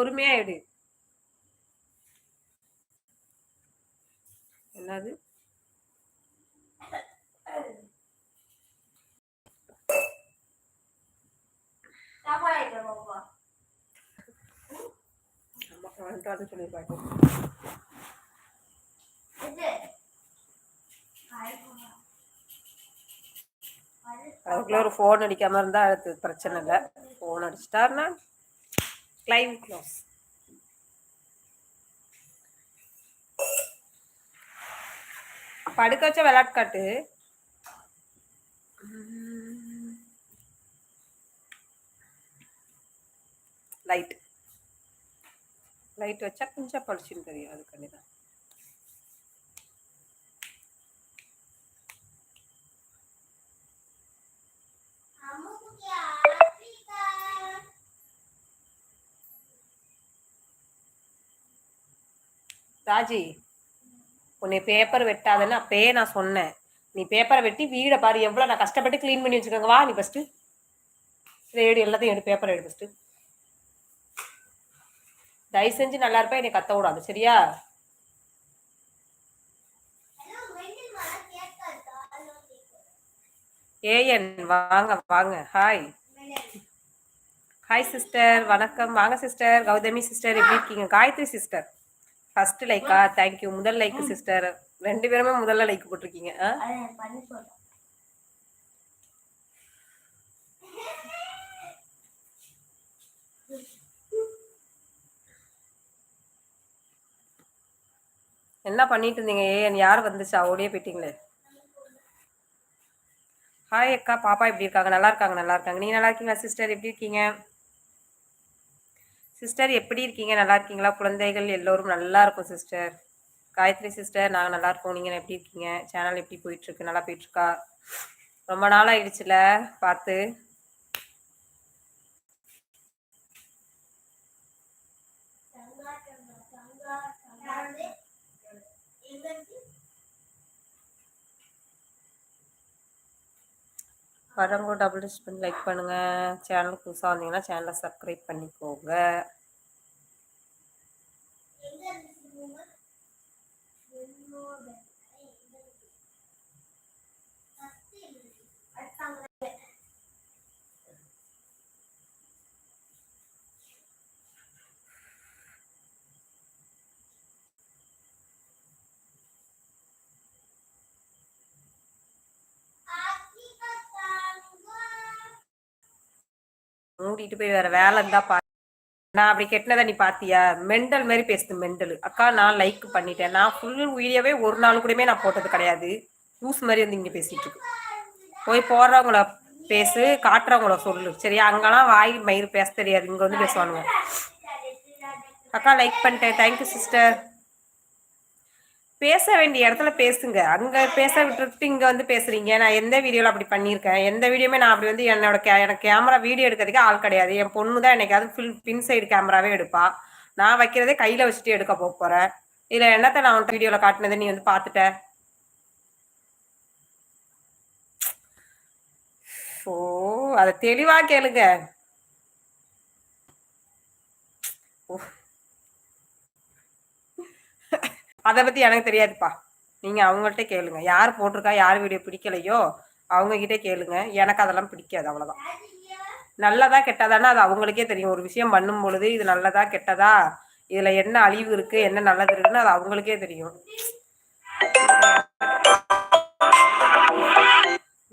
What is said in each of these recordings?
பொறுமையா எடு என்னது ஆமா, வந்துட்டு அதுக்குள்ள ஒரு ஃபோன் அடிக்காம இருந்தா அடுத்து பிரச்சனை இல்லை. ஃபோன் அடிச்சிட்டாருன்னா கிளைம் க்ளோஸ் படுக்க வச்ச விளையாட்டு காட்டு லைட் லைட் வச்சா கொஞ்சம் பளிச்சுன்னு தெரியும் அதுக்காண்டி தான். ராஜி உன்னை பேப்பர் வெட்டாதன்னு அப்பயே நான் சொன்னேன். நீ பேப்பரை வெட்டி வீடை பாரு எவ்வளோ நான் கஷ்டப்பட்டு க்ளீன் பண்ணி வச்சுக்கோங்க வா நீ ஃபஸ்ட்டு இதை எடு எல்லாத்தையும் எடு பேப்பர் எடு ஃபஸ்ட்டு தயவு செஞ்சு நல்லா இருப்பா என்னை கத்த விடாது சரியா? ஏஎன் வாங்க வாங்க ஹாய் ஹாய் சிஸ்டர் வணக்கம். வாங்க சிஸ்டர் கௌதமி சிஸ்டர் எப்படி இருக்கீங்க? காயத்ரி சிஸ்டர் ஃபர்ஸ்ட் லைக்கா தேங்க்யூ முதல் லைக் சிஸ்டர் ரெண்டு பேருமே முதல்ல லைக் போட்டிருக்கீங்க. என்ன பண்ணிட்டு இருந்தீங்க? ஏன் யார் வந்துச்சா? ஓடியே போயிட்டீங்களே. ஹாய் அக்கா பாப்பா எப்படி இருக்காங்க? நல்லா இருக்காங்க நல்லா இருக்காங்க. நீங்க நல்லா இருக்கீங்களா சிஸ்டர் எப்படி இருக்கீங்க? சிஸ்டர் எப்படி இருக்கீங்க? நல்லா இருக்கீங்களா? குழந்தைகள் எல்லோரும் நல்லா இருக்கும் சிஸ்டர். காயத்ரி சிஸ்டர் நாங்கள் நல்லா இருக்கோம். நீங்கள் எப்படி இருக்கீங்க? சேனல் எப்படி போயிட்டுருக்கு நல்லா போயிட்டுருக்கா ரொம்ப நாள் ஆயிடுச்சுல பார்த்து. வரவங்க டபுள் டிச் பண்ணி லைக் பண்ணுங்க. சேனல் புதுசாக வந்தீங்கன்னா சேனலை சப்ஸ்கிரைப் பண்ணிக்கோங்க. மூடிட்டு போய் வேற வேலை இருந்தா பா நான் அப்படி கெட்டினதை நீ பாத்தியா? மெண்டல் மாதிரி பேசுது மெண்டல். அக்கா நான் லைக் பண்ணிட்டேன். நான் ஃபுல் வீடியோவே ஒரு நாள் கூடயுமே நான் போட்டது கிடையாது. லூஸ் மாதிரி வந்து இங்க பேசிட்டு இருக்கு. போய் போடுறவங்கள பேசு காட்டுறவங்கள சொல்லு. சரியா அங்கெல்லாம் வாய் மயிர் பேச தெரியாது. இங்க வந்து பேசுவானுங்க. அக்கா லைக் பண்ணிட்டேன். தேங்க்யூ சிஸ்டர் பேச வேண்டிய இடத்துல பேசுங்க. அங்க பேச விட்டுட்டு இங்க வந்து பேசுறீங்க. நான் எந்த வீடியோல அப்படி பண்ணியிருக்கேன்? எந்த வீடியோமே நான் அப்படி வந்து என்னோட கே எனக்கு கேமரா வீடியோ எடுக்கிறதுக்கு ஆள் கிடையாது. என் பொண்ணு தான் என்னைக்காவது ஃபில் பின் சைடு கேமராவே எடுப்பா. நான் வைக்கிறதே கையில வச்சுட்டு எடுக்க போக போறேன். இதுல என்னத்த நான் உன்ட்ட வீடியோல காட்டினதை நீ வந்து பாத்துட்ட ஓ அதை தெளிவா கேளுங்க. ஓ. அதை பத்தி எனக்கு தெரியாதுப்பா. நீங்க அவங்கள்ட்ட கேளுங்க. யார் போட்டிருக்கா யார் வீடியோ பிடிக்கலையோ அவங்க கிட்டே கேளுங்க. எனக்கு அதெல்லாம் பிடிக்காது அவ்வளோதான் நல்லதா கெட்டதானா அது அவங்களுக்கே தெரியும். ஒரு விஷயம் பண்ணும் பொழுது இது நல்லதா கெட்டதா இதுல என்ன அழிவு இருக்கு என்ன நல்லது இருக்குன்னு அது அவங்களுக்கே தெரியும்.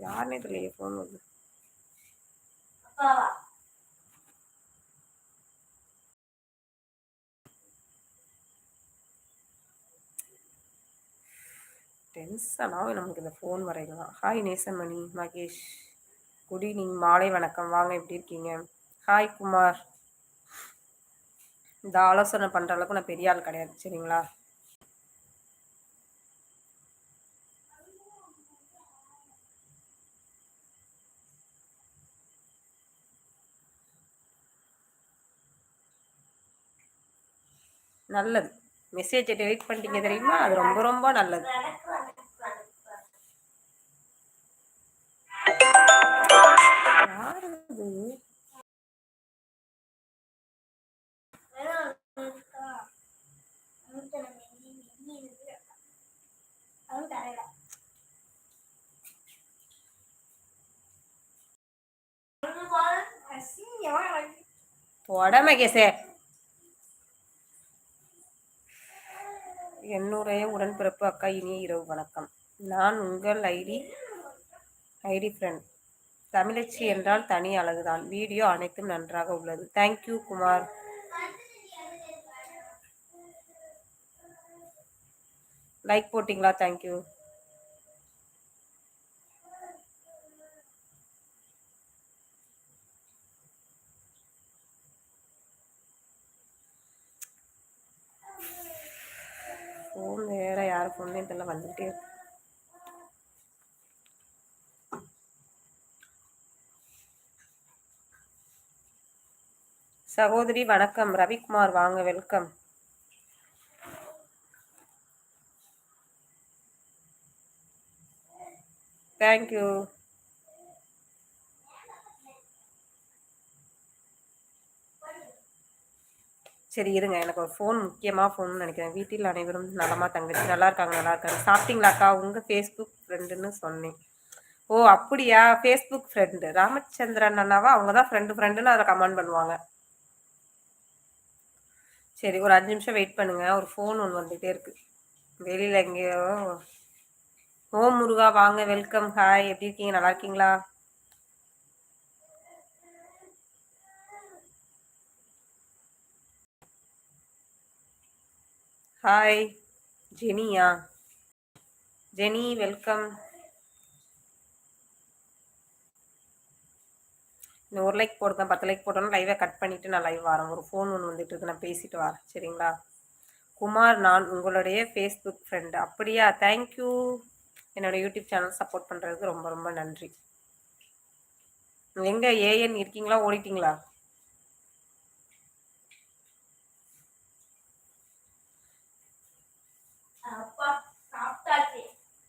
யாருன்னே தெரியல போன் வந்து. டென்ஷனாக நமக்கு இந்த ஃபோன் வரையில தான் hi Nesamani Mahesh. Good evening மாலை வணக்கம். வாங்க எப்படி இருக்கீங்க? ஹாய் குமார். இந்த ஆலோசனை பண்ணுற அளவுக்கு நான் பெரிய ஆள் கிடையாது சரிங்களா? நல்லது. மெசேஜை டெலிட் பண்ணிட்டீங்க தெரியுமா? அது ரொம்ப ரொம்ப நல்லது. போட மகேஷே என்னுடைய உடன்பிறப்பு அக்கா இனிய இரவு வணக்கம். நான் உங்கள் ஐடி ஐடி ஃப்ரெண்ட் தமிழச்சி என்றால் தனி அழகுதான். வீடியோ அனைத்தும் நன்றாக உள்ளது. Thank you Kumar. லைக் போட்டிங்களா? தேங்க்யூ ஃபோன் வேற ஃபோன்லேயும் இதெல்லாம் வந்துகிட்டே இருக்கு. சகோதரி வணக்கம். ரவிக்குமார் வாங்க வெல்கம். தேங்க்யூ சரி இருங்க. எனக்கு ஒரு ஃபோன் முக்கியமாக ஃபோன் நினைக்கிறேன். வீட்டில் அனைவரும் நலமாக தங்கச்சி நல்லா இருக்காங்க நல்லா இருக்காங்க சாப்பிட்டீங்களாக்கா உங்கள் ஃபேஸ்புக் ஃப்ரெண்டுன்னு சொன்னேன். ஓ அப்படியா? ஃபேஸ்புக் ஃப்ரெண்டு ராமச்சந்திரன் அண்ணாவா? அவங்க தான் ஃப்ரெண்டு ஃப்ரெண்டுன்னு அதில் கமெண்ட் பண்ணுவாங்க. சரி ஒரு அஞ்சு நிமிஷம் வெயிட் பண்ணுங்க. ஒரு ஃபோன் ஒன்று வந்துகிட்டே இருக்கு. வெளியில் எங்கேயோ. ஓ முருகா வாங்க. வெல்கம் ஹாய் எப்படி இருக்கீங்க? நல்லா இருக்கீங்களா? ஹாய் ஜெனியா ஜெனி வெல்கம் இந்த ஒரு லைக் போடுங்க பத்து லைக் போட்டோன்னா லைவை கட் பண்ணிவிட்டு நான் லைவ் வரேன். ஒரு ஃபோன் ஒன்று வந்துட்டு இருக்கு நான் பேசிட்டு வரேன் சரிங்களா? குமார் நான் உங்களுடைய ஃபேஸ்புக் ஃப்ரெண்டு அப்படியா? தேங்க்யூ என்னோட யூடியூப் சேனல் சப்போர்ட் பண்ணுறதுக்கு ரொம்ப ரொம்ப நன்றி. எங்கே ஏஎன் இருக்கீங்களா? ஓடிட்டீங்களா?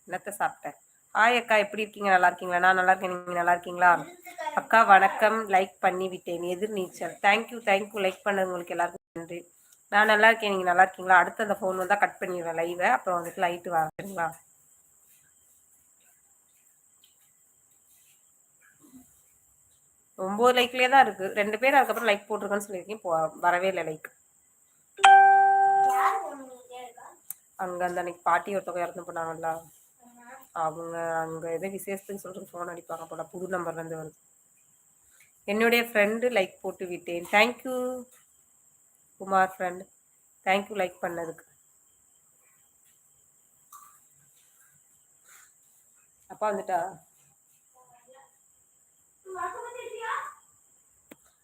என்னத்த சாப்பிட்டேன். ஹாய் அக்கா எப்படி இருக்கீங்க? நல்லா இருக்கீங்களா? நான் நல்லா இருக்கேன். நீங்கள் நல்லா இருக்கீங்களா? அக்கா வணக்கம். லைக் பண்ணி விட்டேன். எதிர் நீச்சல். தேங்க்யூ தேங்க்யூ லைக் பண்ணது உங்களுக்கு எல்லாருக்கும் நன்றி. நான் நல்லா இருக்கேன். நீங்கள் நல்லா இருக்கீங்களா? அடுத்து அந்த ஃபோன் வந்தால் கட் பண்ணிடுவேன் லைவை அப்புறம் வந்துட்டு லைட்டு வரீங்களா ஒம்பது லைக்லேயே தான் இருக்குது ரெண்டு பேர் அதுக்கப்புறம் லைக் போட்டிருக்கேன்னு சொல்லியிருக்கேன் போ வரவே இல்லை லைக் அங்கே அந்த அன்னைக்கு பாட்டி ஒருத்தவங்க இறந்து போனாங்கல்ல. அவங்க அங்கே எதோ விசேஷத்துக்கு சொல்லிட்டு ஃபோன் அடிப்பாங்க போல புது நம்பர்லேருந்து வருது. என்னுடைய ஃப்ரெண்டு லைக் போட்டு விட்டேன். Thank you Kumar friend thank you like பண்ணதுக்கு. அப்பா வந்துட்டா?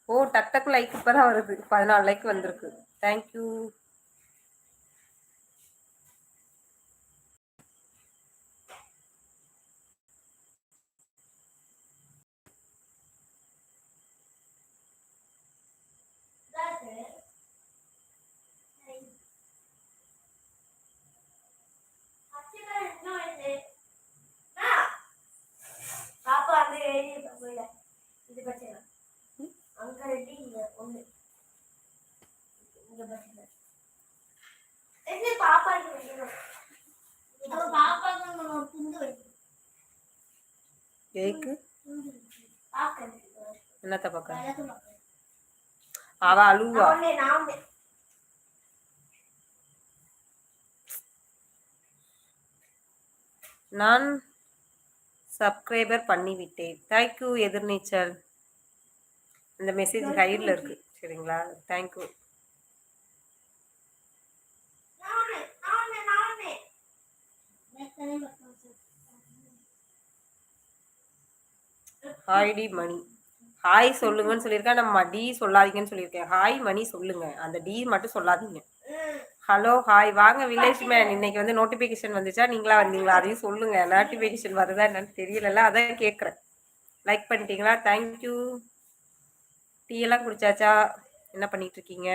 ஓ டக் டக் லைக் இப்போதான் வருது. பதினாலு லைக் வந்திருக்கு. தேங்க்யூ பாப்பா அந்த ஏரியா போயில இது பிரச்சனை அங்க ரெண்டு இங்க ஒண்ணு இங்க பிரச்சனை இது பாப்பாக்கு வைக்கணும் அவ பாப்பாக்கு நம்ம துண்டு வைக்கணும் ஏக்கு என்னத்த பார்க்க அவ அழுவா. நான் சப்ஸ்கிரைபர் பண்ணிவிட்டேன். தேங்க்யூ எதிர்நீச்சல் இந்த மெசேஜ் கைடில் இருக்கு. சரிங்களா? தேங்க்யூ நான். ஹாய் டி மணி ஹாய் சொல்லுங்கன்னு சொல்லியிருக்கேன் நம்ம டி சொல்லாதீங்கன்னு சொல்லியிருக்கேன். ஹாய் மணி சொல்லுங்க. அந்த டி மட்டும் சொல்லாதீங்க. ஹலோ ஹாய் வாங்க வில்லேஜ் மேன் இன்னைக்கு வந்து நோட்டிஃபிகேஷன் வந்துச்சா? நீங்களா வந்தீங்களா? அதையும் சொல்லுங்க. நோட்டிஃபிகேஷன் வருதா என்னன்னு தெரியலல்ல. அதான் கேட்குறேன் லைக் பண்ணிட்டீங்களா? தேங்க்யூ டீ எல்லாம் குடிச்சாச்சா? என்ன பண்ணிட்டு இருக்கீங்க?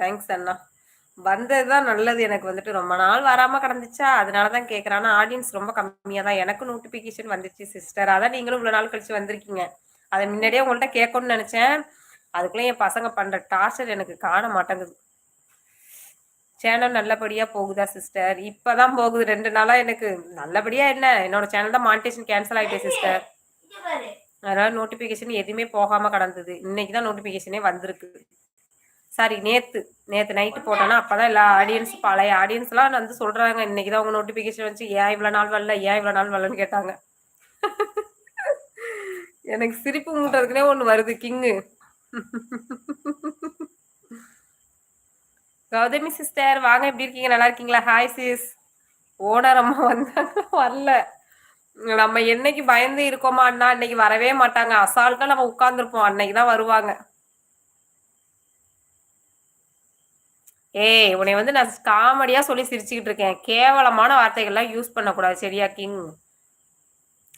தேங்க்ஸ் அண்ணா. வந்தது தான் நல்லது எனக்கு வந்துட்டு. ரொம்ப நாள் வராமல் கிடந்துச்சா? அதனால தான் கேட்குறேன் ஆனால் ஆடியன்ஸ் ரொம்ப கம்மியாக தான் எனக்கும் நோட்டிஃபிகேஷன் வந்துச்சு சிஸ்டர் அதான் நீங்களும் இவ்வளோ நாள் கழிச்சு வந்திருக்கீங்க. அதை முன்னாடியே உங்கள்கிட்ட கேட்கணும்னு நினச்சேன். அதுக்குள்ளே என் பசங்க பண்ணுற டார்ச்சர் எனக்கு காண மாட்டேங்குது. சேனல் நல்லபடியா போகுதா சிஸ்டர் இப்பதான் போகுது. ரெண்டு நாளா எனக்கு நல்லபடியா என்ன? என்னோட சேனல் தான் மானிட்டேஷன் கேன்சல் ஆயிட்டே சிஸ்டர் அதனால நோட்டிபிகேஷன் எதுவுமே போகாம கடந்தது. இன்னைக்கு தான் நோட்டிபிகேஷனே வந்திருக்கு. சாரி நேத்து நேத்து நைட்டு போட்டோன்னா அப்பதான் எல்லா ஆடியன்ஸ் பழைய ஆடியன்ஸ் எல்லாம் வந்து சொல்றாங்க. இன்னைக்கு தான் உங்க நோட்டிபிகேஷன் வந்து ஏன் இவ்வளவு நாள் வரல? ஏன் இவ்வளவு நாள் வரலன்னு கேட்டாங்க. எனக்கு சிரிப்பு மூட்டுறதுக்குனே ஒண்ணு வருது கிங்கு. கௌதமி சிஸ்டர் வாங்க எப்படி இருக்கீங்க? நல்லா இருக்கீங்களா? ஹாய் சிஸ் ஓனர் அம்மா வந்தாங்க வரல. நம்ம என்னைக்கு பயந்து இருக்கோமா? அண்ணா இன்னைக்கு வரவே மாட்டாங்க. அசால்ட்டா நம்ம உட்கார்ந்துருப்போம். அன்னைக்கு தான் வருவாங்க. ஏய் உன்னை வந்து நான் காமெடியா சொல்லி சிரிச்சுக்கிட்டு இருக்கேன். கேவலமான வார்த்தைகள்லாம் யூஸ் பண்ணக்கூடாது சரியா கிங்?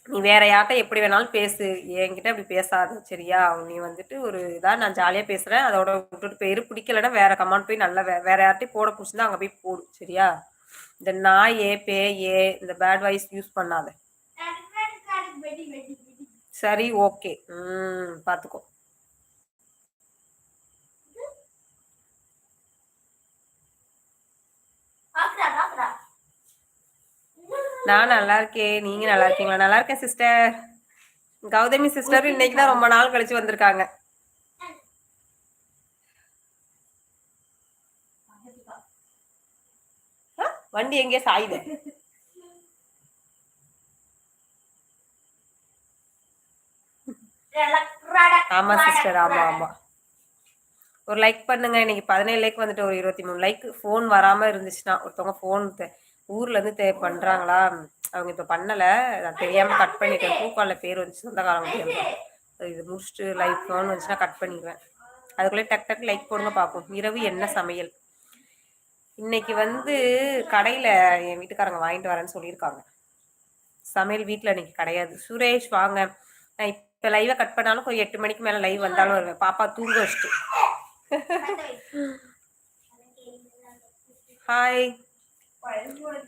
நீ வேற யார்கிட்ட எப்படி வேணாலும் பேசு. என்கிட்ட அப்படி பேசாத சரியா? நீ வந்துட்டு ஒரு இதா நான் ஜாலியா பேசுறேன். அதோட விட்டுட்டு போயிரு பிடிக்கலன்னா வேற கமெண்ட் போய் நல்லா வே- வேற யார்ட்டையும் போட பிடிச்சிருந்தா அங்க போய் போடு சரியா? இந்த நாய் ஏ பே ஏ இந்த பேட் வாய்ஸ் யூஸ் பண்ணாத சரி ஓகே ம் பாத்துக்கோ. நான் நல்லா இருக்கேன் நீங்க நல்லா இருக்கீங்களா? நல்லா இருக்கேன் சிஸ்டர் கௌதமி சிஸ்டர் இன்னைக்கு தான் ரொம்ப நாள் கழிச்சு வந்திருக்காங்க. வண்டி எங்கேயோ சாயுது? ஆமா சிஸ்டர் ஆமா ஆமா. ஒரு லைக் பண்ணுங்க. இன்னைக்கு பதினேழு லைக் வந்துட்டு ஒரு இருபத்தி மூணு லைக் ஃபோன் வராம இருந்துச்சுன்னா ஒருத்தவங்க ஃபோன் ஊர்ல இருந்து தே பண்றாங்களா? அவங்க இப்ப பண்ணல. நான் தெரியாம கட் பண்ணிட்டேன். பூக்கால பேர் வந்துச்சு சொந்தக்காரங்க இது முடிச்சுட்டு லைக் ஃபோன் வந்துச்சுன்னா கட் பண்ணிடுவேன். அதுக்குள்ளே டக் டக் லைக் போடுங்க பார்ப்போம். இரவு என்ன சமையல்? இன்னைக்கு வந்து கடையில என் வீட்டுக்காரங்க வாங்கிட்டு வரேன்னு சொல்லியிருக்காங்க. சமையல் வீட்டில் இன்னைக்கு கிடையாது. சுரேஷ் வாங்க. நான் இப்போ லைவை கட் பண்ணாலும் கொஞ்சம் எட்டு மணிக்கு மேலே லைவ் வந்தாலும் வருவேன். பாப்பா தூங்க வச்சுட்டு. Hi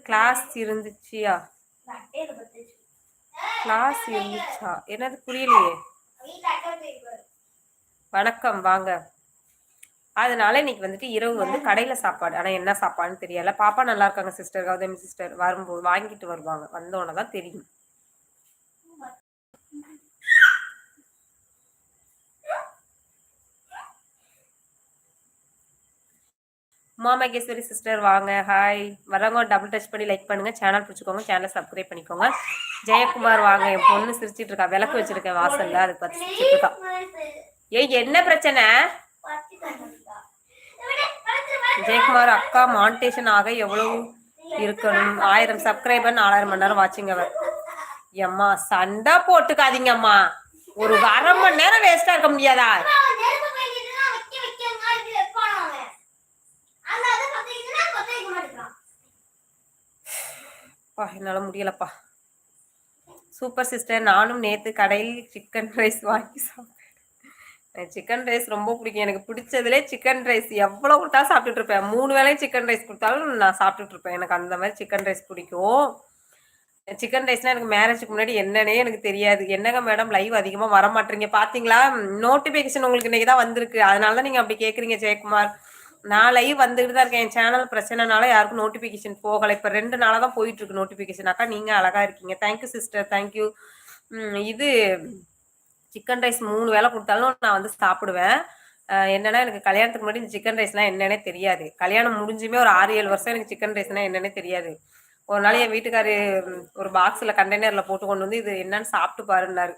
class இருந்துச்சியா? கிளாஸ் இருந்துச்சா? என்னது புரியலையே. வணக்கம் வாங்க. அதனால இன்னைக்கு வந்துட்டு இரவு வந்து கடையில சாப்பாடு. ஆனா என்ன சாப்பாடுன்னு தெரியல. பாப்பா நல்லா இருக்காங்க சிஸ்டர் கௌதமி சிஸ்டர் வரும்போது வாங்கிட்டு வருவாங்க. வந்தோடனே தான் தெரியும். உமா மகேஸ்வரி சிஸ்டர் வாங்க. ஹாய் வரவங்க டபுள் டச் பண்ணி லைக் பண்ணுங்க. சேனல் பிடிச்சிக்கோங்க. சேனலை சப்ஸ்கிரைப் பண்ணிக்கோங்க. ஜெயக்குமார் வாங்க. என் பொண்ணு சிரிச்சிட்டு இருக்கா. விளக்கு வச்சிருக்கேன் வாசல்ல. அது பத்தி சிரிச்சிட்டு இருக்கா. ஏய் என்ன பிரச்சனை? ஜெயக்குமார் அக்கா மானிட்டேஷன் ஆக எவ்வளவு இருக்கணும்? ஆயிரம் சப்ஸ்கிரைபர் நாலாயிரம் மணி நேரம் வாட்சிங் அவர் எம்மா சண்டை போட்டுக்காதீங்கம்மா ஒரு அரை மணி நேரம் வேஸ்டா இருக்க முடியாதா? அப்பா என்னால முடியலப்பா. சூப்பர் சிஸ்டர் நானும் நேத்து கடையில் சிக்கன் ரைஸ் வாங்கி சாப்பிட்டேன். சிக்கன் ரைஸ் ரொம்ப பிடிக்கும். எனக்கு பிடிச்சதுலே சிக்கன் ரைஸ் எவ்வளவு கொடுத்தாலும் சாப்பிட்டுட்டு இருப்பேன். மூணு வேளையும் சிக்கன் ரைஸ் கொடுத்தாலும் நான் சாப்பிட்டுட்டு இருப்பேன். எனக்கு அந்த மாதிரி சிக்கன் ரைஸ் பிடிக்கும். சிக்கன் ரைஸ்னா எனக்கு மேரேஜுக்கு முன்னாடி என்னன்னே எனக்கு தெரியாது. என்னங்க மேடம் லைவ் அதிகமா வர மாட்டீங்க பாத்தீங்களா? நோட்டிபிகேஷன் உங்களுக்கு இன்னைக்கு தான் வந்திருக்கு. அதனால தான் நீங்க அப்படி கேக்குறீங்க ஜெயக்குமார். நாளை வந்துகிட்டு தான் இருக்கேன். என் சேனல் பிரச்சனைனால யாருக்கும் நோட்டிபிகேஷன் போகலை. இப்ப ரெண்டு நாளா தான் போயிட்டு இருக்கு நோட்டிபிகேஷன் அக்கா நீங்க அழகா இருக்கீங்க. Thank you sister thank you இது சிக்கன் ரைஸ் மூணு வேளை கொடுத்தாலும் நான் வந்து சாப்பிடுவேன். என்னன்னா எனக்கு கல்யாணத்துக்கு முன்னாடி இந்த சிக்கன் ரைஸ்லாம் என்னன்னே தெரியாது. கல்யாணம் முடிஞ்சுமே ஒரு ஆறு ஏழு வருஷம் எனக்கு சிக்கன் ரைஸ்னா என்னன்னே தெரியாது. ஒரு நாள் என் வீட்டுக்காரு ஒரு பாக்ஸ்ல கண்டெய்னர்ல போட்டு கொண்டு வந்து இது என்னன்னு சாப்பிட்டு பாருன்னாரு.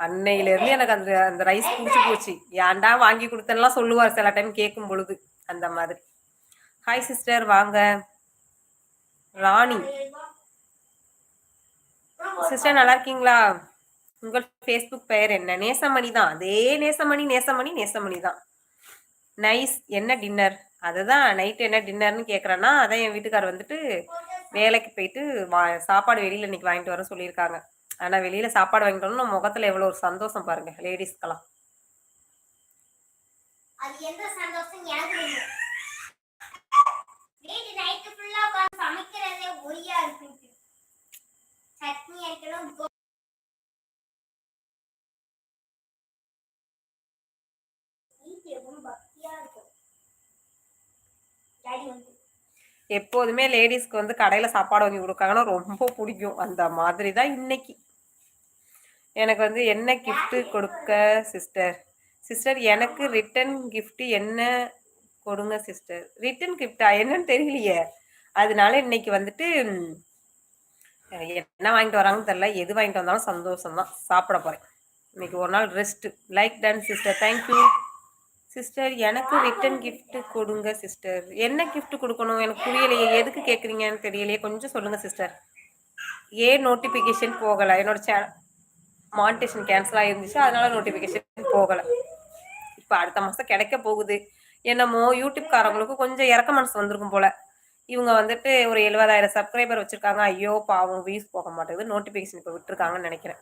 அன்னையில இருந்து எனக்கு அந்த அந்த ரைஸ் பிடிச்சி போச்சு. ஏன்டா வாங்கி கொடுத்தேன்லாம் சொல்லுவார் சில டைம் கேட்கும் பொழுது. அந்த மாதிரி. ஹாய் சிஸ்டர் வாங்க. ராணி. சிஸ்டர் நல்லா இருக்கீங்களா? உங்கள் ஃபேஸ்புக் பெயர் என்ன? நேசமணி தான். அதே நேசமணி நேசமணி நேசமணி தான். நைஸ் என்ன டின்னர் அதுதான் நைட் என்ன டின்னர்னு கேட்குறேன்னா அதான் என் வீட்டுக்கார் வந்துட்டு வேலைக்கு போயிட்டு வா சாப்பாடு வெளியில் இன்னைக்கு வாங்கிட்டு வர சொல்லியிருக்காங்க. ஆனால் வெளியில் சாப்பாடு வாங்கிட்டு வரணும் முகத்துல எவ்வளோ ஒரு சந்தோஷம் பாருங்க லேடிஸ்க்கெல்லாம் அது எந்த சந்தோஷம்? எனக்கு வீட்டு நைட்டு ஃபுல்லா உட்கார்ந்து சமைக்கிறதே ஒய்யா இருக்கு. சட்னி அரைக்கணும் எப்போதுமே லேடிஸ்க்கு வந்து கடையில் சாப்பாடு வாங்கி கொடுக்காங்கன்னா ரொம்ப பிடிக்கும். அந்த மாதிரி தான் இன்னைக்கு. எனக்கு வந்து என்ன gift கொடுக்க சிஸ்டர் சிஸ்டர் எனக்கு ரிட்டன் கிஃப்ட் என்ன கொடுங்க சிஸ்டர் ரிட்டன் கிஃப்டா என்னன்னு தெரியலையே. அதனால இன்னைக்கு வந்துட்டு என்ன வாங்கிட்டு வராங்கன்னு தெரியல. எது வாங்கிட்டு வந்தாலும் சந்தோஷம் தான் சாப்பிட போறேன். இன்னைக்கு ஒரு நாள் rest like done sister thank you sister எனக்கு ரிட்டன் கிஃப்ட் கொடுங்க சிஸ்டர் என்ன கிஃப்ட் கொடுக்கணும்? எனக்கு புரியலையே. எதுக்கு கேட்குறீங்கன்னு தெரியலையே. கொஞ்சம் சொல்லுங்க சிஸ்டர் ஏன் நோட்டிஃபிகேஷன் போகலை. என்னோட சேனல் மானிட்டேஷன் கேன்சல் ஆகிருந்துச்சு அதனால நோட்டிஃபிகேஷன் போகலை. இப்போ அடுத்த மாதம் கிடைக்க போகுது. என்னமோ யூடியூப்காரங்களுக்கு கொஞ்சம் இறக்க மனசு வந்திருக்கும் போல. இவங்க வந்துட்டு ஒரு எழுபதாயிரம் சப்ஸ்கிரைபர் வச்சிருக்காங்க. ஐயோ பாவம் வியூஸ் போக மாட்டேங்குது. நோட்டிபிகேஷன் இப்போ விட்டுருக்காங்கன்னு நினைக்கிறேன்.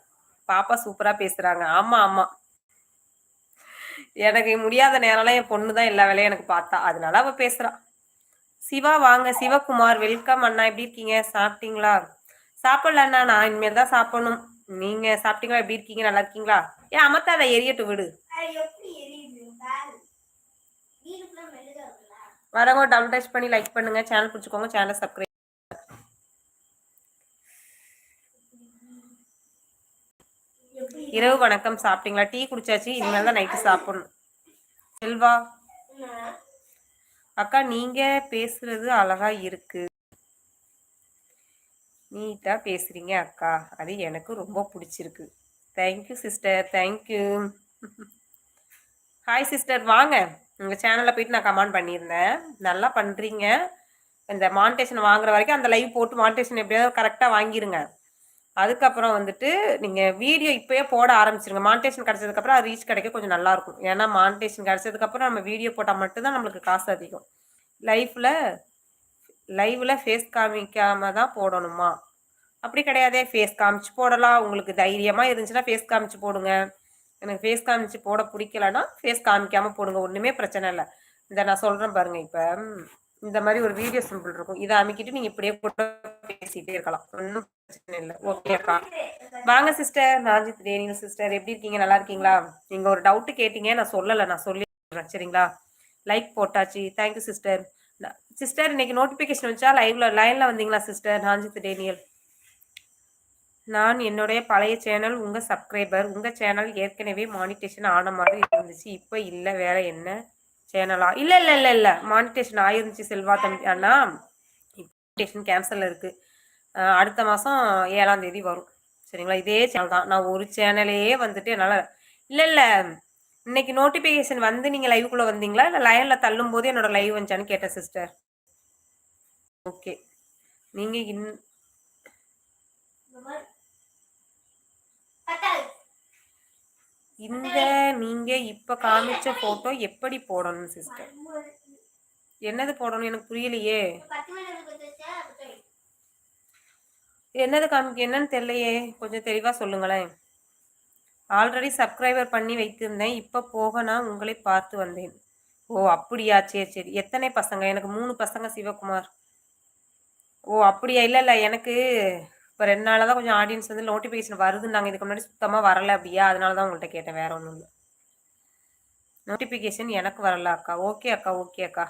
பாப்பா சூப்பராக பேசுகிறாங்க ஆமாம் ஆமாம் எனக்கு முடியாத நேரம்லாம் என் பொண்ணு தான் எல்லா வேலையும் எனக்கு பார்த்தா. அதனால அவ பேசுறா. சிவா வாங்க. சிவகுமார் வெல்கம் அண்ணா. எப்படி இருக்கீங்க? சாப்பிட்டீங்களா? சாப்பிடல அண்ணா. நான் இனிமேல் தான் சாப்பிடணும். நீங்க சாப்பிட்டீங்களா? எப்படி இருக்கீங்க? நல்லா இருக்கீங்களா? ஏன் அமத்தா அதை எரியட்டு விடு வரவங்க டவுன் டச் பண்ணி லைக் பண்ணுங்க. சேனல் பிடிச்சிக்கோங்க. சேனலை சப்ஸ்கிரைப் இரவு வணக்கம். சாப்பிட்டீங்களா? டீ குடிச்சாச்சு. இனிமேல் தான் நைட்டு சாப்பிடணும். செல்வா? அக்கா நீங்க பேசுறது அழகா இருக்கு. நீட்டா பேசுறீங்க அக்கா. அது எனக்கு ரொம்ப பிடிச்சிருக்கு. Thank you sister thank you hi sister வாங்க. உங்கள் சேனலில் போயிட்டு நான் கமெண்ட் பண்ணியிருந்தேன். நல்லா பண்ணுறீங்க இந்த மானிட்டேஷன் வாங்குற வரைக்கும் அந்த லைவ் போட்டு மானிட்டேஷன் எப்படியாவது கரெக்டாக வாங்கிருங்க. அதுக்கப்புறம் வந்துட்டு நீங்கள் வீடியோ இப்போயே போட ஆரம்பிச்சிருங்க. மானிட்டேஷன் கிடச்சதுக்கப்புறம் அது ரீச் கிடைக்க கொஞ்சம் நல்லா இருக்கும். ஏன்னா மானிட்டேஷன் கிடச்சதுக்கப்புறம் நம்ம வீடியோ போட்டால் மட்டும்தான் நம்மளுக்கு காசு அதிகம். லைஃப்பில் லைவில் ஃபேஸ் காமிக்காம தான் போடணுமா? அப்படி கிடையாதே. ஃபேஸ் காமிச்சு போடலாம். உங்களுக்கு தைரியமாக இருந்துச்சுன்னா ஃபேஸ் காமிச்சு போடுங்க. எனக்கு ஃபேஸ் காமிச்சு போட பிடிக்கலன்னா ஃபேஸ் காமிக்காமல் போடுங்க ஒன்றுமே பிரச்சனை இல்லை. இந்த நான் சொல்கிறேன் பாருங்க இப்போ. இந்த மாதிரி ஒரு வீடியோ சிம்பிள் இருக்கும். இதை அமைக்கிட்டு நீங்கள் இப்படியே போட்டு பேசிகிட்டே இருக்கலாம். ஒன்றும் பிரச்சனை இல்லை. ஓகேக்கா வாங்க சிஸ்டர் நாஜித் ரேணியல் சிஸ்டர் எப்படி இருக்கீங்க? நல்லா இருக்கீங்களா? நீங்கள் ஒரு டவுட்டு கேட்டீங்க நான் சொல்லலை. நான் சொல்லிடுறேன். சரிங்களா? லைக் போட்டாச்சு. தேங்க்யூ சிஸ்டர் சிஸ்டர் இன்னைக்கு நோட்டிஃபிகேஷன் வச்சா லைவ்ல லைன்ல வந்தீங்களா சிஸ்டர் நாஞ்சித் டேனியல். நான் என்னுடைய பழைய சேனல் உங்க சப்ஸ்கிரைபர் உங்க சேனல் ஏற்கனவே மானிட்டேஷன் ஆன மாதிரி இருந்துச்சு. இப்போ இல்லை வேற என்ன சேனலா? இல்ல இல்ல இல்ல இல்ல. மானிட்டேஷன் ஆயிருந்துச்சு செல்வா தம்பி. அண்ணா மானிட்டேஷன் கேன்சல் இருக்கு. அடுத்த மாசம் ஏழாம் தேதி வரும். சரிங்களா? இதே சேனல் தான். நான் ஒரு சேனலையே வந்துட்டு என்னால் இல்லை இல்லை. இன்னைக்கு நோட்டிஃபிகேஷன் வந்து நீங்கள் லைவுக்குள்ளே வந்தீங்களா? இல்லை லைனில் தள்ளும் போது என்னோட லைவ் வந்துச்சான்னு கேட்டேன் சிஸ்டர் ஓகே நீங்கள் இன் இந்த நீங்கள் இப்போ காமிச்ச ஃபோட்டோ எப்படி போடணும் சிஸ்டர் என்னது போடணும்? எனக்கு புரியலையே. என்னது காமிக்க என்னன்னு தெரியலையே. கொஞ்சம் தெளிவாக சொல்லுங்களேன். ஆல்ரெடி சப்ஸ்கிரைபர் பண்ணி வைத்திருந்தேன். இப்போ போக நான் உங்களை பார்த்து வந்தேன். ஓ அப்படியா? சரி சரி. எத்தனை பசங்க? எனக்கு மூணு பசங்க சிவகுமார். ஓ அப்படியா? இல்லை இல்லை. எனக்கு இப்போ ரெண்டு நாளாக தான் கொஞ்சம் ஆடியன்ஸ் வந்து நோட்டிஃபிகேஷன் வருதுன்னாங்க. இதுக்கு முன்னாடி சுத்தமாக வரல அப்படியா? அதனால தான் உங்கள்கிட்ட கேட்டேன் வேற ஒன்றும் இல்லை. நோட்டிஃபிகேஷன் எனக்கு வரல அக்கா. ஓகே அக்கா ஓகே அக்கா.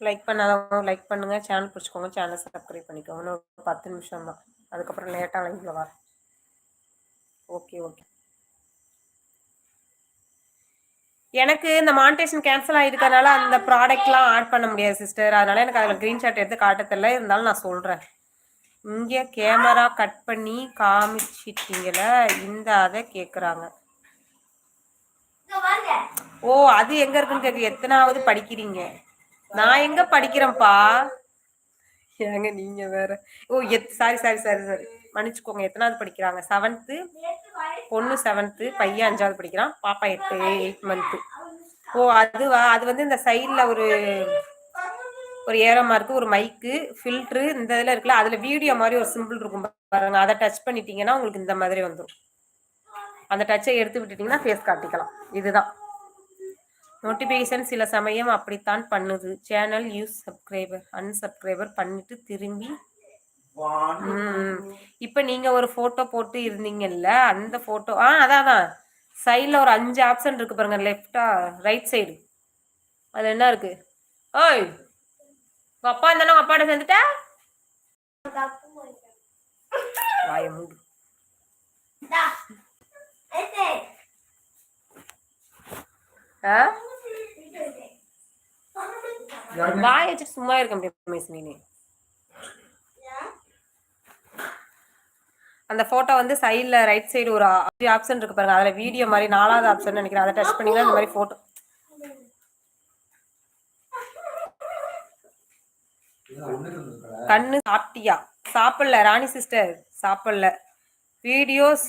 லைக் பண்ணாதவங்க லைக் பண்ணுங்க. சேனல் பிடிச்சிக்கோங்க. சேனல் சப்ஸ்கிரைப் பண்ணிக்கோங்க. இன்னும் பத்து நிமிஷம் தான். அதுக்கப்புறம் லேட்டாக லைவ்ல வரேன் ஓகே ஓகே. எனக்கு இந்த மானிட்டேஷன் கேன்சல் ஆகிருக்கனால அந்த ப்ராடக்ட்லாம் ஆட் பண்ண முடியாது சிஸ்டர் அதனால எனக்கு அதில் க்ரீன்ஷாட் எடுத்து காட்ட தெரியல. இருந்தாலும் நான் சொல்கிறேன் இங்கே கேமரா கட் பண்ணி காமிச்சிட்டீங்கள இந்த அதை கேட்குறாங்க. ஓ அது எங்க இருக்குன்னு கேட்க எத்தனாவது படிக்கிறீங்க? நான் எங்க படிக்கிறேன்ப்பா? ஏங்க நீங்க வேற. ஓ எத் சாரி சாரி சாரி சாரி மன்னிச்சுக்கோங்க எத்தனாவது படிக்கிறாங்க? செவன்த்து பொண்ணு செவன்த்து பையன் அஞ்சாவது படிக்கிறான். பாப்பா எட்டு எயிட் மந்த்து ஓ அதுவா? அது வந்து இந்த சைடில் ஒரு ஒரு ஏரமா இருக்கு. ஒரு மைக்கு ஃபில்ட்ரு இந்த இதில் இருக்குல்ல அதில் வீடியோ மாதிரி ஒரு சிம்பிள் இருக்கும் பாருங்க. அதை டச் பண்ணிட்டீங்கன்னா உங்களுக்கு இந்த மாதிரி வந்துடும் அந்த டச்சை எடுத்து விட்டுட்டீங்கன்னா ஃபேஸ் காட்டிக்கலாம். இதுதான். நோட்டிஃபிகேஷன் சில சமயம் அப்படித்தான் பண்ணுது. சேனல் யூஸ் சப்ஸ்கிரைபர் அன்சப்ஸ்கிரைபர் பண்ணிட்டு திரும்பி ம் இப்போ நீங்க ஒரு போட்டோ போட்டு இருந்தீங்கல்ல அந்த போட்டோ ஆ அதான் அதான். சைடில் ஒரு அஞ்சு ஆப்ஷன் இருக்கு பாருங்க லெஃப்டா ரைட் சைடு அதுல என்ன இருக்கு? ஓய் உங்க அப்பா இருந்தானே உங்க அப்பாட்ட சேர்ந்துட்டா. வாய மூடு. ஆ? வாய வச்சுட்டு சும்மா இருக்க முடியும் மிஸ் நீ அந்த போட்டோ வந்து சைடில் ரைட் சைடு ஒரு ஆப்ஷன் இருக்கு பாருங்க. அதுல வீடியோ மாதிரி நாலாவது ஆப்ஷன் நினைக்கிறேன். அதை டச் பண்ணீங்கன்னா இந்த மாதிரி போட்டோ கண்ணு சாப்பிட்டியா? சாப்பிடல ராணி சிஸ்டர் சாப்பிடல. வீடியோஸ்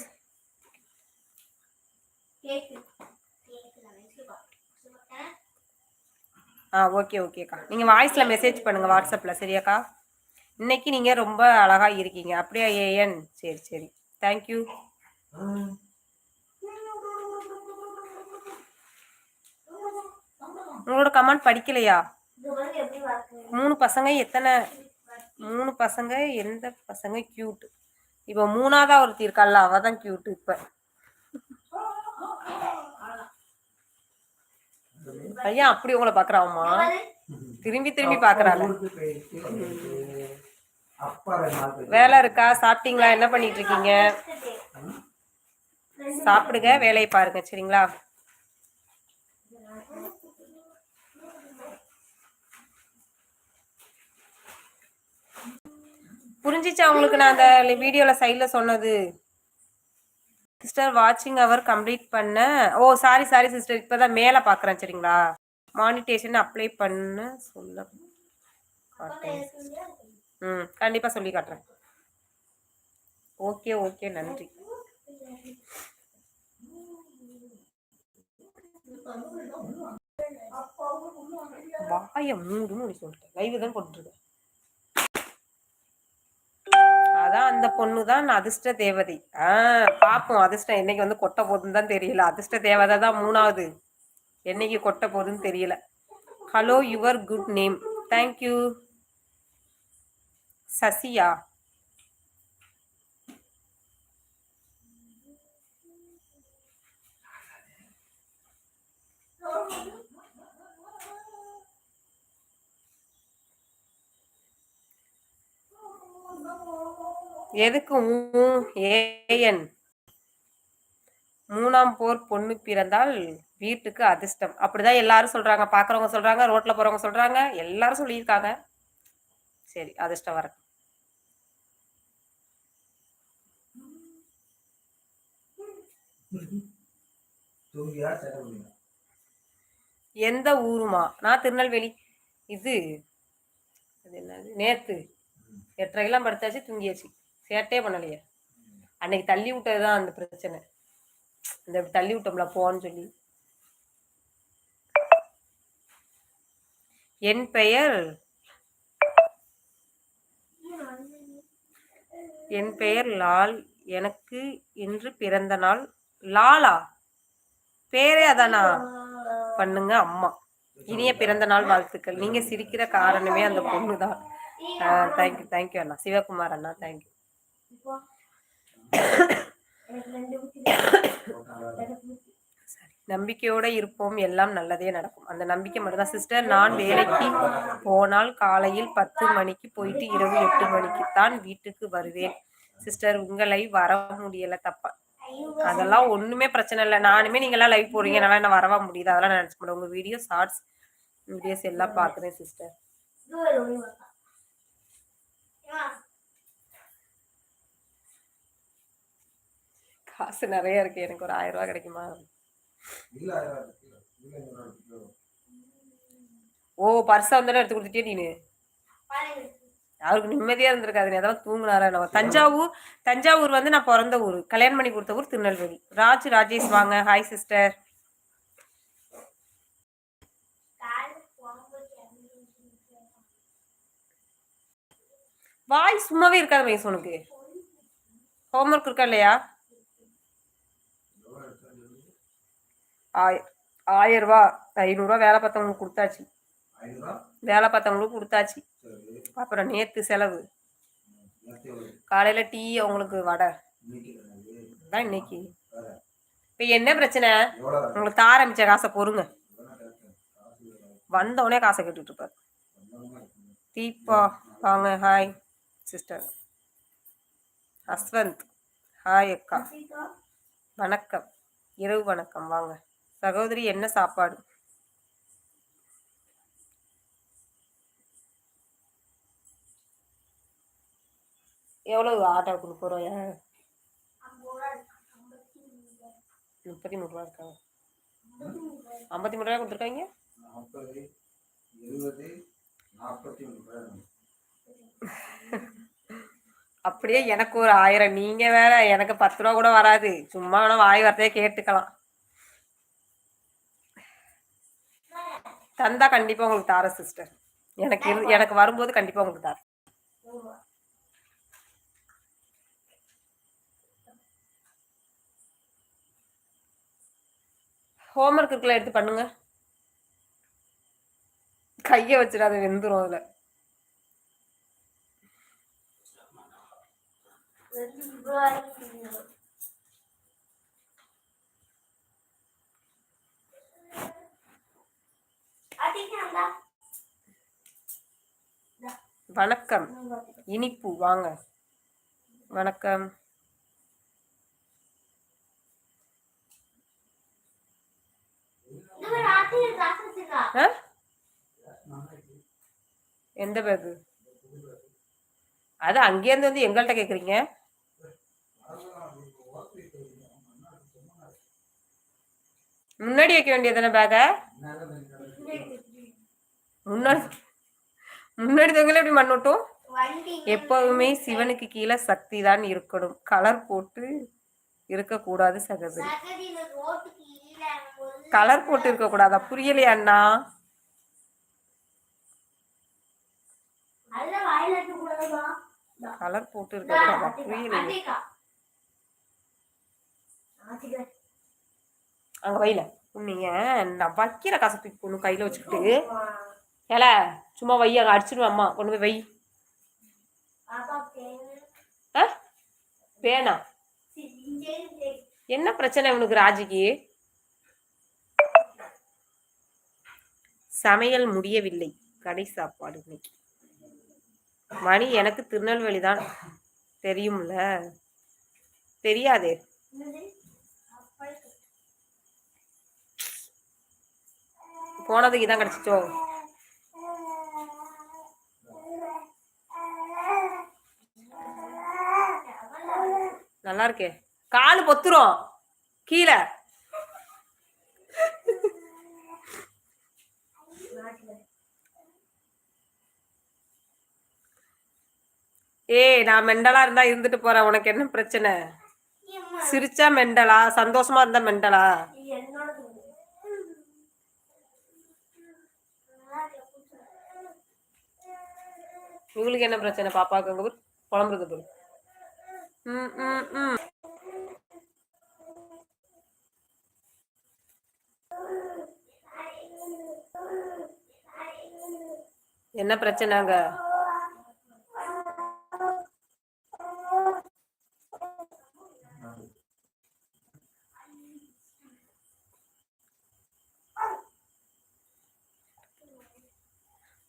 ஆ ஓகே ஓகேக்கா நீங்கள் வாய்ஸில் மெசேஜ் பண்ணுங்கள் வாட்ஸ்அப்பில் சரியாக்கா? இன்னைக்கு நீங்கள் ரொம்ப அழகாக இருக்கீங்க. அப்படியா ஏஎன் சரி சரி. தேங்க்யூ உங்களோட கமெண்ட் படிக்கலையா? மூணு பசங்க எத்தனை? மூணு பசங்க எந்த பசங்க? கியூட் இப்போ மூணாவதா ஒருத்தி இருக்கால அவள் தான் கியூட்டு இப்போ. ஐயா அப்படி உங்களை பாக்குறாமா. திரும்பி திரும்பி போயிட்டு வேலை இருக்கா? சாப்பிட்டீங்களா? என்ன பண்ணிட்டு இருக்கீங்க? சாப்பிடுங்க வேலையை பாருங்க சரிங்களா? புரிஞ்சிச்சா உங்களுக்கு நான் அந்த வீடியோல சைட்ல சொன்னது? சிஸ்டர் வாட்சிங் அவர் கம்ப்ளீட் பண்ண. ஓ சாரி சாரி சிஸ்டர் இப்பதான் மேல பாக்குறேன் சரிங்களா? மானிட்டேஷன் அப்ளை பண்ண சொல்ல. ம் கண்டிப்பா சொல்லி காட்டுறேன். ஓகே ஓகே நன்றி. வாய மூடுன்னு சொல்லிட்டேன். லைவ் தான் போட்டுருக்கேன் அதான் அந்த பொண்ணு தான் அதிர்ஷ்ட தேவதை. ஆஹ் பாப்போம். அதிர்ஷ்டம் என்னைக்கு வந்து கொட்ட போகுதுன்னு தான் தெரியல. அதிர்ஷ்ட தேவதை தான் மூணாவது. என்னைக்கு கொட்ட போகுதுன்னு தெரியல. Hello your good name thank you சசியா. எதுக்கு ஏஎன்? மூணாம் போர் பொண்ணு பிறந்தால் வீட்டுக்கு அதிர்ஷ்டம். அப்படிதான் எல்லாரும் சொல்றாங்க. பாக்குறவங்க சொல்றாங்க ரோட்ல போறவங்க சொல்றாங்க எல்லாரும் சொல்லியிருக்காங்க. சரி அதிர்ஷ்டம் வர எந்த ஊருமா? நான் திருநெல்வேலி. இது அது என்னது? நேத்து. எட்டரைக்கெல்லாம் படுத்தாச்சு தூங்கியாச்சு. சேட்டே பண்ணலையே. அன்னைக்கு தள்ளி விட்டது தான் அந்த பிரச்சனை. இந்த தள்ளி விட்டோம்ல போன்னு சொல்லி. என் பெயர்? என் பெயர் லால். எனக்கு இன்று பிறந்த நாள் லாலா. பேரே அதானா? பண்ணுங்க அம்மா. இனிய பிறந்த நாள் வாழ்த்துக்கள். நீங்க சிரிக்கிற காரணமே அந்த பொண்ணு தான் தேங்க்யூ தேங்க்யூ அண்ணா. சிவகுமார் அண்ணா தேங்க்யூ நம்பிக்கையோட இருப்போம். எல்லாம் நல்லதே நடக்கும். அந்த நம்பிக்கை மட்டும்தான். சிஸ்டர் நான் வேலைக்கு போனால் காலையில் பத்து மணிக்கு போயிட்டு இரவு எட்டு மணிக்கு தான் வீட்டுக்கு வருவேன். சிஸ்டர் உங்களை வர முடியல. தப்பா. அதெல்லாம் ஒண்ணுமே பிரச்சனை இல்லை. நானுமே நீங்க எல்லாம் லைவ் போறீங்க. என்னால என்ன வரவா முடியுது? அதெல்லாம் நினைச்ச முடியும் உங்க வீடியோ ஷார்ட்ஸ் வீடியோஸ் எல்லாம் பாக்குறேன் சிஸ்டர் இது ஒரு ஒளி வந்தா. ஏம்மா, காசு நிறைய இருக்கு. எனக்கு ஒரு ஆயிரம் ரூபாய் கிடைக்குமா? ஓ பர்ஸை வந்தாலும் எடுத்து கொடுத்துட்டே நீனு. அவருக்கு நிம்மதியா இருந்திருக்காது. நீ அதெல்லாம் தூங்குனாரா? நம்ம தஞ்சாவூர் தஞ்சாவூர் வந்து நான் பிறந்த ஊர். கல்யாணம் பண்ணி கொடுத்த ஊர் திருநெல்வேலி. ராஜ் ராஜேஷ் வாங்க. Hi sister. வாய் சும்மாவே இருக்காது வயசு உனக்கு ஹோம்ஒர்க் இருக்கா இல்லையா? ஆய் ஆயிரம் ரூபா ஐநூறுரூவா வேலை பார்த்தவங்களுக்கு கொடுத்தாச்சு. வேலை பார்த்தவங்களுக்கு கொடுத்தாச்சு. சரி. அப்புறம் நேற்று செலவு? காலையில் டீ அவங்களுக்கு வடை? தான்? இன்னைக்கு. இப்போ என்ன பிரச்சனை? உங்களுக்கு தார ஆரம்பிச்ச காசை பொறுங்க. வந்தவொடனே காசை கேட்டுட்டு இருப்பார். தீபா வாங்க ஹாய் சிஸ்டர் அஸ்வந்த் ஹாய் அக்கா. வணக்கம். இரவு வணக்கம் வாங்க. சகோதரி என்ன சாப்பாடு? எவ்வளவு ஆட்டோவுக்கு முப்பது ரூபாயா முப்பத்தி மூணு ரூபா இருக்கா ஐம்பத்தி மூணு ரூபாய் கொடுத்துருக்காங்க? அப்படியே எனக்கு ஒரு ஆயிரம். நீங்க வேற எனக்கு பத்து ரூபா கூட வராது. சும்மா வேணா வாய் வார்த்தையே கேட்டுக்கலாம். தந்தா கண்டிப்பா உங்களுக்கு தார சிஸ்டர் எனக்கு எனக்கு வரும்போது கண்டிப்பா உங்களுக்கு தார ஹோம்ஒர்க் இருக்குல்ல எடுத்து பண்ணுங்க. கைய வச்சிடாத வெந்துரும் அதுல. வணக்கம். இனிப்பு வாங்க. வணக்கம். ஆ? எந்த பேகு? அது அங்கேருந்து வந்து எங்கள்கிட்ட கேக்குறீங்க? முன்னாடி வைக்க வேண்டியதானே பேக? முன்னாடி முன்னாடி தொங்கல எப்படி மண்ணோட்டும் எப்பவுமே சிவனுக்கு கீழே சக்தி தான் இருக்கணும். கலர் போட்டு இருக்கக்கூடாது சகோதரி. கலர் போட்டு இருக்க கூடாதா புரியலையா அண்ணா. கலர் போட்டு இருக்க கூடாதா புரியலையே. அங்க வைல நீங்க நான் வைக்கிற காசை தூக்கி பொண்ணு கையில் வச்சுக்கிட்டு ஏல சும்மா வை அங்கே அடிச்சிடுவேன் அம்மா. கொண்டு போய் வை. ஆ? வேணா. என்ன பிரச்சனை இவனுக்கு ராஜிக்கு? சமையல் முடியவில்லை. கடை சாப்பாடு இன்னைக்கு. மணி எனக்கு திருநெல்வேலி தான் தெரியும்ல? தெரியாதே. போனதுக்கு இதான் கிடச்சிச்சோ? நல்லா இருக்கே. காலு பொத்துரும். கீழே. ஏய் நான் மெண்டலா இருந்தா இருந்துட்டு போறேன். உனக்கு என்ன பிரச்சனை? சிரிச்சா மெண்டலா? சந்தோஷமா இருந்தா மெண்டலா? உங்களுக்கு என்ன பிரச்சனை? பாப்பாக்கு அங்க போய் புலம்புறது போய் ம் ம் ம். என்ன பிரச்சனைங்க?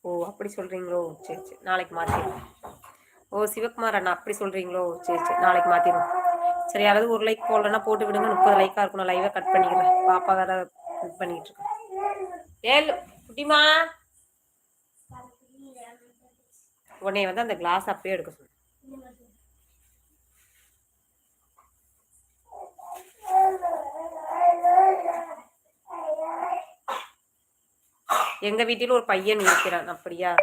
ஓ அப்படி சொல்றீங்களோ? சரி சரி. நாளைக்கு மாத்திடுவோம் ஓ சிவகுமார் அண்ணா அப்படி சொல்றீங்களோ? சரி சரி. நாளைக்கு மாற்றிடுவோம் சரி யாராவது ஒரு லைக் போடலன்னா போட்டு விடுங்க. முப்பது லைக்கா இருக்கணும். லைவாக கட் பண்ணிக்கிறேன். பாப்பா வேற இது பண்ணிட்டு இருக்கேன் ஏல் குட்டிமா. உடனே வந்து அந்த கிளாஸ் அப்பயே எடுக்க சொல்லு எங்க வீட்டில் ஒரு பையன் இருக்கிறான். அப்படியா?